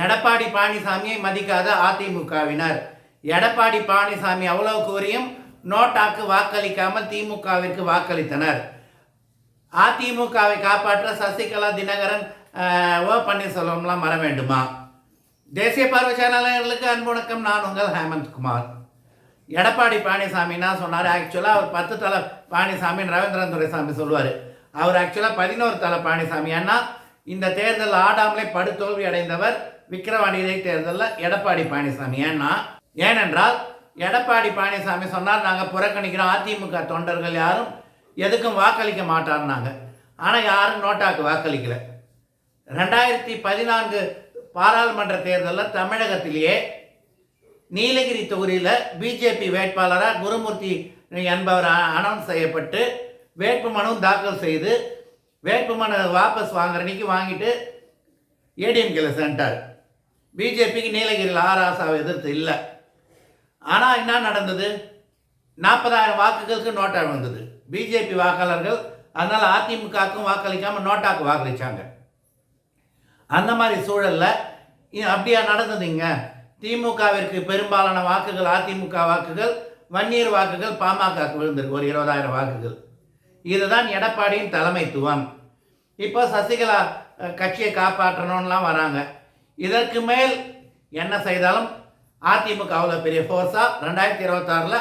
எடப்பாடி பழனிசாமியை மதிக்காத அதிமுகவினர். எடப்பாடி பழனிசாமி அவ்வளவு கூறியும் நோட்டாக்கு வாக்களிக்காமல் திமுகவிற்கு வாக்களித்தனர். அதிமுகவை காப்பாற்ற சசிகலா தினகரன் ஓ பன்னீர்செல்வம்லாம் வர வேண்டுமா? தேசிய பார்வை சேனலர்களுக்கு அன்பு வணக்கம். நான் உங்கள் ஹேமந்த் குமார். எடப்பாடி பழனிசாமின்னா சொன்னார்? ஆக்சுவலாக அவர் பத்து தலை பழனிசாமின்னு ரவீந்திரன் துரைசாமி சொல்லுவார். அவர் ஆக்சுவலாக பதினோரு தலை பழனிசாமி. ஏன்னா இந்த தேர்தல் ஆடாமலே படுதோல்வி அடைந்தவர் விக்கிரவாணி தேர்தலில் எடப்பாடி பழனிசாமி. ஏன்னா ஏனென்றால் எடப்பாடி பழனிசாமி சொன்னார் நாங்கள் புறக்கணிக்கிறோம். அதிமுக தொண்டர்கள் யாரும் எதுக்கும் வாக்களிக்க மாட்டார்னாங்க. ஆனால் யாரும் நோட்டாக்கு வாக்களிக்கல. ரெண்டாயிரத்தி பதினான்கு பாராளுமன்ற தேர்தலில் தமிழகத்திலேயே நீலகிரி தொகுதியில் பிஜேபி வேட்பாளராக குருமூர்த்தி என்பவர் அனௌன்ஸ் செய்யப்பட்டு வேட்புமனு தாக்கல் செய்து வேட்புமனு வாபஸ் வாங்குற அன்னைக்கு வாங்கிட்டு ஏடிஎம்கேல சென்றார். பிஜேபிக்கு நீலகிரியில் ஆராசாவை எதிர்த்து இல்லை. ஆனால் என்ன நடந்தது? நாற்பதாயிரம் வாக்குகளுக்கு நோட்டா வந்தது. பிஜேபி வாக்காளர்கள் அதனால் அதிமுகவுக்கும் வாக்களிக்காமல் நோட்டாக்கு வாக்களித்தாங்க அந்த மாதிரி சூழலில் அப்படியா நடந்ததுங்க திமுகவிற்கு பெரும்பாலான வாக்குகள் அதிமுக வாக்குகள் வன்னியர் வாக்குகள் பாமகக்கு விழுந்திருக்கு. ஒரு இருபதாயிரம் வாக்குகள். இதுதான் எடப்பாடியின் தலைமைத்துவம். இப்போ சசிகலா கட்சியை காப்பாற்றணும்லாம் வராங்க. இதற்கு மேல் என்ன செய்தாலும் அதிமுக அவ்வளோ பெரிய ஃபோர்ஸாக ரெண்டாயிரத்தி இருபத்தாறில்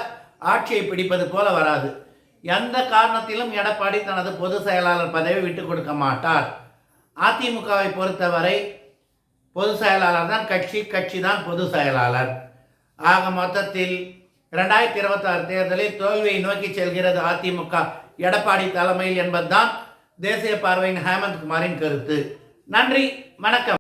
ஆட்சியை பிடிப்பது போல வராது. எந்த காரணத்திலும் எடப்பாடி தனது பொதுச் செயலாளர் பதவியை விட்டு கொடுக்க மாட்டார். அதிமுகவை பொறுத்தவரை பொதுச் செயலாளர் தான் கட்சி கட்சி தான் பொதுச் செயலாளர். ஆக மொத்தத்தில் ரெண்டாயிரத்தி இருபத்தாறு தேர்தலில் தோல்வியை நோக்கி செல்கிறது அதிமுக. எடப்பாடி தலைமையில் என்பதுதான் தேசிய பார்வையின் ஹேமந்த் குமாரின் கருத்து. நன்றி வணக்கம்.